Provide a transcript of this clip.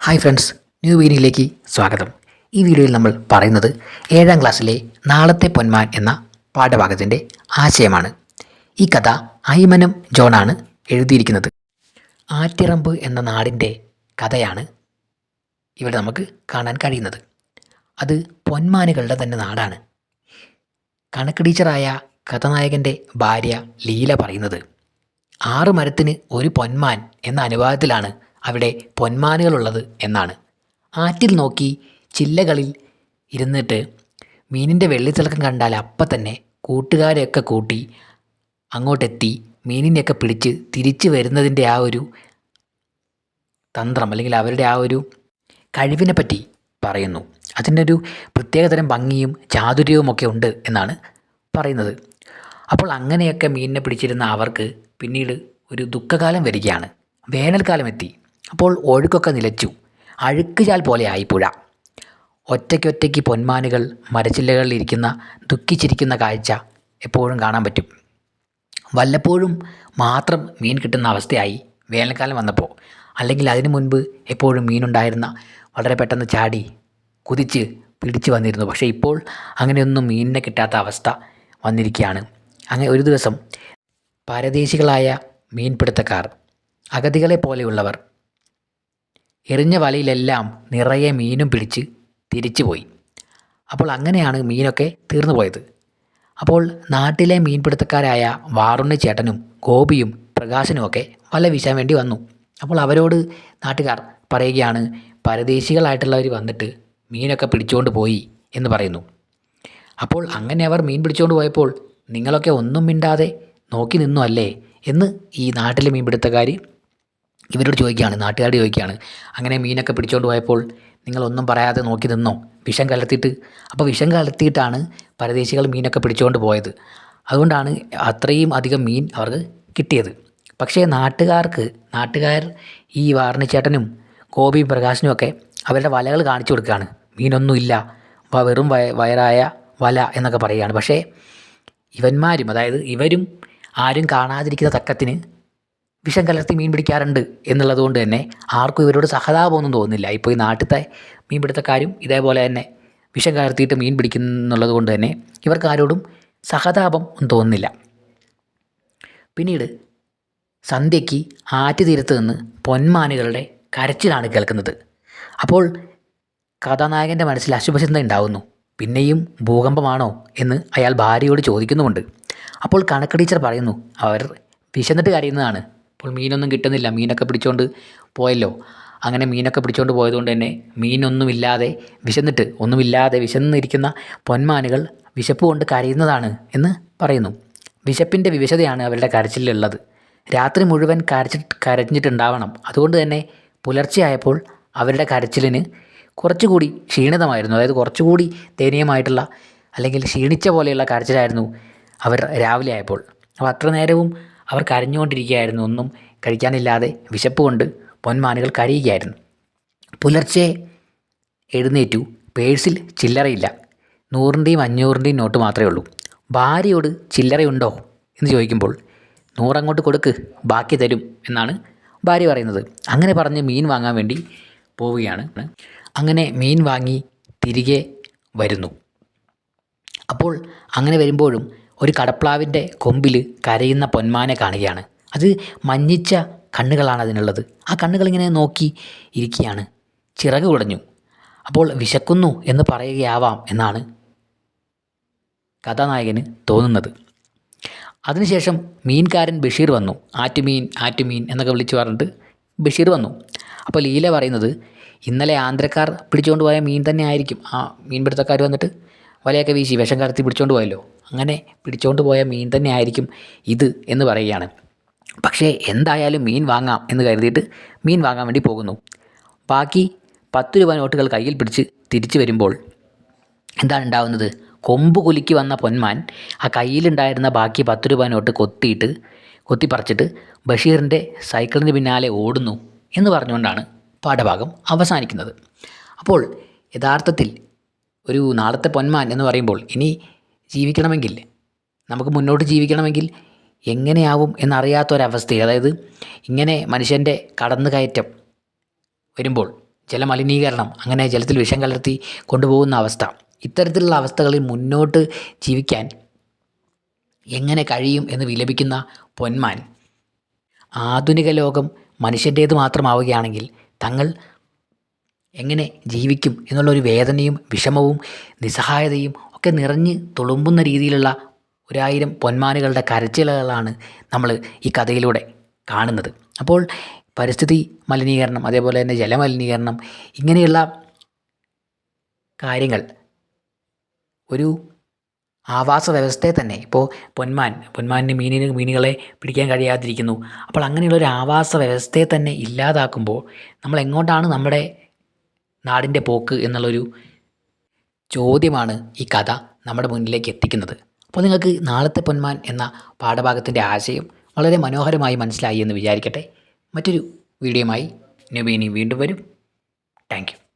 Hi friends new വീഡിയോയിലേക്ക് സ്വാഗതം. ഈ വീഡിയോയിൽ നമ്മൾ പറയുന്നത് ഏഴാം ക്ലാസ്സിലെ നാളത്തെ പൊന്മാൻ എന്ന പാഠഭാഗത്തിന്റെ ആശയമാണ്. ഈ കഥ ഐമനം ജോണാണ് എഴുതിയിരിക്കുന്നത്. ആറ്റിറമ്പ് എന്ന നാടിന്റെ കഥയാണ് ഇവിടെ നമുക്ക് കാണാൻ കഴിയുന്നത്. അത് പൊന്മാനുകളുടെ തന്നെ നാടാണ്. കണക്ക് ടീച്ചറായ കഥാനായകന്റെ ഭാര്യ ലീല പറയുന്നത് ആറ് മരത്തിന് ഒരു പൊന്മാൻ എന്ന അനുവാദത്തിലാണ് അവിടെ പൊന്മാനുകളുള്ളത് എന്നാണ്. ആറ്റിൽ നോക്കി ചില്ലകളിൽ ഇരുന്നിട്ട് മീനിന്റെ വെള്ളിത്തിളക്കം കണ്ടാൽ അപ്പം തന്നെ കൂട്ടുകാരെയൊക്കെ കൂട്ടി അങ്ങോട്ടെത്തി മീനിനെയൊക്കെ പിടിച്ച് തിരിച്ചു വരുന്നതിന്റെ ആ ഒരു തന്ത്രം അല്ലെങ്കിൽ അവരുടെ ആ ഒരു കഴിവിനെ പറ്റി പറയുന്നു. അതിന്റെ ഒരു പ്രത്യേകതരം ഭംഗിയും ചാതുര്യവുമൊക്കെ ഉണ്ട് എന്നാണ് പറയുന്നത്. അപ്പോൾ അങ്ങനെയൊക്കെ മീനിനെ പിടിച്ചിരുന്ന അവർക്ക് പിന്നീട് ഒരു ദുഃഖകാലം വരികയാണ്. വേനൽക്കാലം എത്തി. അപ്പോൾ ഒഴുക്കൊക്കെ നിലച്ചു. അഴുക്കുചാൽ പോലെ ആയി പുഴ. ഒറ്റയ്ക്കൊറ്റയ്ക്ക് പൊന്മാനുകൾ മരച്ചില്ലകളിൽ ഇരിക്കുന്ന ദുഃഖിച്ചിരിക്കുന്ന കാഴ്ച എപ്പോഴും കാണാൻ പറ്റും. വല്ലപ്പോഴും മാത്രം മീൻ കിട്ടുന്ന അവസ്ഥയായി വേനൽക്കാലം വന്നപ്പോൾ അല്ലെങ്കിൽ അതിനു മുൻപ് എപ്പോഴും മീനുണ്ടായിരുന്ന വളരെ പെട്ടെന്ന് ചാടി കുതിച്ച് പിടിച്ചു വന്നിരുന്നു. പക്ഷേ ഇപ്പോൾ അങ്ങനെയൊന്നും മീനിനെ കിട്ടാത്ത അവസ്ഥ വന്നിരിക്കുകയാണ്. അങ്ങനെ ഒരു ദിവസം പരദേശികളായ മീൻപിടുത്തക്കാർ അഗതികളെ പോലെയുള്ളവർ എറിഞ്ഞ വലയിലെല്ലാം നിറയെ മീനും പിടിച്ച് തിരിച്ചുപോയി. അപ്പോൾ അങ്ങനെയാണ് മീനൊക്കെ തീർന്നു പോയത്. അപ്പോൾ നാട്ടിലെ മീൻപിടുത്തക്കാരായ വാറുണ്ണി ചേട്ടനും ഗോപിയും പ്രകാശനുമൊക്കെ വല വീശാൻ വേണ്ടി വന്നു. അപ്പോൾ അവരോട് നാട്ടുകാർ പറയുകയാണ് പരദേശികളായിട്ടുള്ളവർ വന്നിട്ട് മീനൊക്കെ പിടിച്ചുകൊണ്ട് പോയി എന്ന് പറയുന്നു. അപ്പോൾ അങ്ങനെ അവർ മീൻ പിടിച്ചുകൊണ്ട് പോയപ്പോൾ നിങ്ങളൊക്കെ ഒന്നും മിണ്ടാതെ നോക്കി നിന്നു അല്ലേ? എന്ന് ഈ നാട്ടിലെ മീൻപിടുത്തക്കാർ ഇവരോട് ചോദിക്കുകയാണ് നാട്ടുകാരോട് ചോദിക്കുകയാണ്. അങ്ങനെ മീനൊക്കെ പിടിച്ചുകൊണ്ട് പോയപ്പോൾ നിങ്ങളൊന്നും പറയാതെ നോക്കി നിന്നോ? വിഷം കലർത്തിയിട്ട്. അപ്പോൾ വിഷം കലർത്തിയിട്ടാണ് പരദേശികൾ മീനൊക്കെ പിടിച്ചുകൊണ്ട് പോയത്. അതുകൊണ്ടാണ് അത്രയും അധികം മീൻ അവർക്ക് കിട്ടിയത്. പക്ഷേ നാട്ടുകാർക്ക് നാട്ടുകാർ ഈ വാർണിച്ചേട്ടനും ഗോപി പ്രകാശനും ഒക്കെ അവരുടെ വലകൾ കാണിച്ചു കൊടുക്കുകയാണ്. മീനൊന്നുമില്ല വെറും വയ വയറായ വല എന്നൊക്കെ പറയുകയാണ്. പക്ഷേ ഇവന്മാരും അതായത് ഇവരും ആരും കാണാതിരിക്കുന്ന തക്കത്തിന് വിഷം കലർത്തി മീൻ പിടിക്കാറുണ്ട് എന്നുള്ളതുകൊണ്ട് തന്നെ ആർക്കും ഇവരോട് സഹതാപമൊന്നും തോന്നുന്നില്ല. ഇപ്പോൾ ഈ നാട്ടിലത്തെ മീൻപിടുത്തക്കാരും ഇതേപോലെ തന്നെ വിഷം കലർത്തിയിട്ട് മീൻ പിടിക്കുന്നുള്ളത് കൊണ്ട് തന്നെ ഇവർക്കാരോടും സഹതാപം ഒന്നും തോന്നുന്നില്ല. പിന്നീട് സന്ധ്യയ്ക്ക് ആറ്റുതീരത്ത് നിന്ന് പൊന്മാനുകളുടെ കരച്ചിലാണ് കേൾക്കുന്നത്. അപ്പോൾ കഥാനായകന്റെ മനസ്സിൽ അശുഭചിന്ത ഉണ്ടാവുന്നു. പിന്നെയും ഭൂകമ്പമാണോ എന്ന് അയാൾ ഭാര്യയോട് ചോദിക്കുന്നുമുണ്ട്. അപ്പോൾ കണക്ക് ടീച്ചർ പറയുന്നു അവർ വിശന്നിട്ട് കരയുന്നതാണ്. അപ്പോൾ മീനൊന്നും കിട്ടുന്നില്ല. മീനൊക്കെ പിടിച്ചുകൊണ്ട് പോയല്ലോ. അങ്ങനെ മീനൊക്കെ പിടിച്ചുകൊണ്ട് പോയതുകൊണ്ട് തന്നെ മീനൊന്നുമില്ലാതെ വിശന്നിട്ട് ഒന്നുമില്ലാതെ വിശന്നിരിക്കുന്ന പൊന്മാനുകൾ വിശപ്പ് കൊണ്ട് കരയുന്നതാണ് എന്ന് പറയുന്നു. വിശപ്പിന്റെ വിവശതയാണ് അവരുടെ കരച്ചിലുള്ളത്. രാത്രി മുഴുവൻ കരച്ചി കരഞ്ഞിട്ടുണ്ടാവണം. അതുകൊണ്ട് തന്നെ പുലർച്ചെയായപ്പോൾ അവരുടെ കരച്ചിലിന് കുറച്ചുകൂടി ക്ഷീണിതമായിരുന്നു. അതായത് കുറച്ചുകൂടി ദയനീയമായിട്ടുള്ള അല്ലെങ്കിൽ ക്ഷീണിച്ച പോലെയുള്ള കരച്ചിലായിരുന്നു അവർ രാവിലെ ആയപ്പോൾ. അപ്പോൾ അത്ര നേരവും അവർ കരഞ്ഞുകൊണ്ടിരിക്കുകയായിരുന്നു. ഒന്നും കഴിക്കാനില്ലാതെ വിശപ്പ് കൊണ്ട് പൊന്മാനുകൾ കരയുകയായിരുന്നു. പുലർച്ചെ എഴുന്നേറ്റു. പേഴ്സിൽ ചില്ലറയില്ല. നൂറിന്റെയും അഞ്ഞൂറിന്റെയും നോട്ട് മാത്രമേ ഉള്ളൂ. ഭാര്യയോട് ചില്ലറയുണ്ടോ എന്ന് ചോദിക്കുമ്പോൾ നൂറങ്ങോട്ട് കൊടുക്ക് ബാക്കി തരും എന്നാണ് ഭാര്യ പറയുന്നത്. അങ്ങനെ പറഞ്ഞ് മീൻ വാങ്ങാൻ വേണ്ടി പോവുകയാണ്. അങ്ങനെ മീൻ വാങ്ങി തിരികെ വരുന്നു. അപ്പോൾ അങ്ങനെ വരുമ്പോഴും ഒരു കടപ്ലാവിന്റെ കൊമ്പിൽ കരയുന്ന പൊന്മാനെ കാണുകയാണ്. അത് മഞ്ഞിച്ച കണ്ണുകളാണ് അതിനുള്ളത്. ആ കണ്ണുകൾ ഇങ്ങനെ നോക്കി ഇരിക്കുകയാണ്. ചിറക് കുടഞ്ഞു. അപ്പോൾ വിശക്കുന്നു എന്ന് പറയുകയാവാം എന്നാണ് കഥാനായകന് തോന്നുന്നത്. അതിനുശേഷം മീൻകാരൻ ബഷീർ വന്നു. ആറ്റുമീൻ ആറ്റുമീൻ എന്നൊക്കെ വിളിച്ചു പറഞ്ഞിട്ട് ബഷീർ വന്നു. അപ്പോൾ ലീല പറയുന്നത് ഇന്നലെ ആന്ധ്രക്കാർ പിടിച്ചുകൊണ്ട് പോയ മീൻ തന്നെ ആയിരിക്കും ആ മീൻപിടുത്തക്കാർ വന്നിട്ട് വലയൊക്കെ വീശി വിഷം കടത്തി പിടിച്ചുകൊണ്ട് പോയല്ലോ. അങ്ങനെ പിടിച്ചുകൊണ്ട് പോയ മീൻ തന്നെ ആയിരിക്കും ഇത് എന്ന് പറയുകയാണ്. പക്ഷേ എന്തായാലും മീൻ വാങ്ങാം എന്ന് കരുതിയിട്ട് മീൻ വാങ്ങാൻ വേണ്ടി പോകുന്നു. ബാക്കി പത്ത് രൂപ നോട്ടുകൾ കയ്യിൽ പിടിച്ച് തിരിച്ചു വരുമ്പോൾ എന്താണ് ഉണ്ടാവുന്നത്? കൊമ്പ് കുലുക്കി വന്ന പൊന്മാൻ ആ കയ്യിലുണ്ടായിരുന്ന ബാക്കി പത്ത് രൂപ നോട്ട് കൊത്തിയിട്ട് കൊത്തിപ്പറിച്ചിട്ട് ബഷീറിന്റെ സൈക്കിളിന് പിന്നാലെ ഓടുന്നു എന്ന് പറഞ്ഞുകൊണ്ടാണ് പാഠഭാഗം അവസാനിക്കുന്നത്. അപ്പോൾ യഥാർത്ഥത്തിൽ ഒരു നാളത്തെ പൊന്മാൻ എന്ന് പറയുമ്പോൾ ഇനി ജീവിക്കണമെങ്കിൽ നമുക്ക് മുന്നോട്ട് ജീവിക്കണമെങ്കിൽ എങ്ങനെയാവും എന്നറിയാത്ത ഒരവസ്ഥയിൽ അതായത് ഇങ്ങനെ മനുഷ്യന്റെ കടന്നുകയറ്റം വരുമ്പോൾ ജലമലിനീകരണം അങ്ങനെ ജലത്തിൽ വിഷം കലർത്തി കൊണ്ടുപോകുന്ന അവസ്ഥ ഇത്തരത്തിലുള്ള അവസ്ഥകളിൽ മുന്നോട്ട് ജീവിക്കാൻ എങ്ങനെ കഴിയും എന്ന് വിലപിക്കുന്ന പൊന്മാൻ ആധുനിക ലോകം മനുഷ്യന്റേത് മാത്രമാവുകയാണെങ്കിൽ തങ്ങൾ എങ്ങനെ ജീവിക്കും എന്നുള്ളൊരു വേദനയും വിഷമവും നിസ്സഹായതയും ഒക്കെ നിറഞ്ഞ് തുളുമ്പുന്ന രീതിയിലുള്ള ഒരായിരം പൊന്മാനുകളുടെ കരച്ചിലുകളാണ് നമ്മൾ ഈ കഥയിലൂടെ കാണുന്നത്. അപ്പോൾ പരിസ്ഥിതി മലിനീകരണം അതേപോലെ തന്നെ ജലമലിനീകരണം ഇങ്ങനെയുള്ള കാര്യങ്ങൾ ഒരു ആവാസ വ്യവസ്ഥയെ തന്നെ ഇപ്പോൾ പൊന്മാൻ പൊന്മാനിന് മീനിന് മീനുകളെ പിടിക്കാൻ കഴിയാതിരിക്കുന്നു. അപ്പോൾ അങ്ങനെയുള്ള ഒരു ആവാസ വ്യവസ്ഥയെ തന്നെ ഇല്ലാതാക്കുമ്പോൾ നമ്മൾ എങ്ങോട്ടാണ് നമ്മുടെ നാടിന്റെ പോക്ക് എന്നുള്ളൊരു ചോദ്യമാണ് ഈ കഥ നമ്മുടെ മുന്നിലേക്ക് എത്തിക്കുന്നത്. അപ്പോൾ നിങ്ങൾക്ക് നാളത്തെ പൊന്മാൻ എന്ന പാഠഭാഗത്തിന്റെ ആശയം വളരെ മനോഹരമായി മനസ്സിലായി എന്ന് വിചാരിക്കട്ടെ. മറ്റൊരു വീഡിയോയുമായി നബീനി വീണ്ടും വരും. താങ്ക്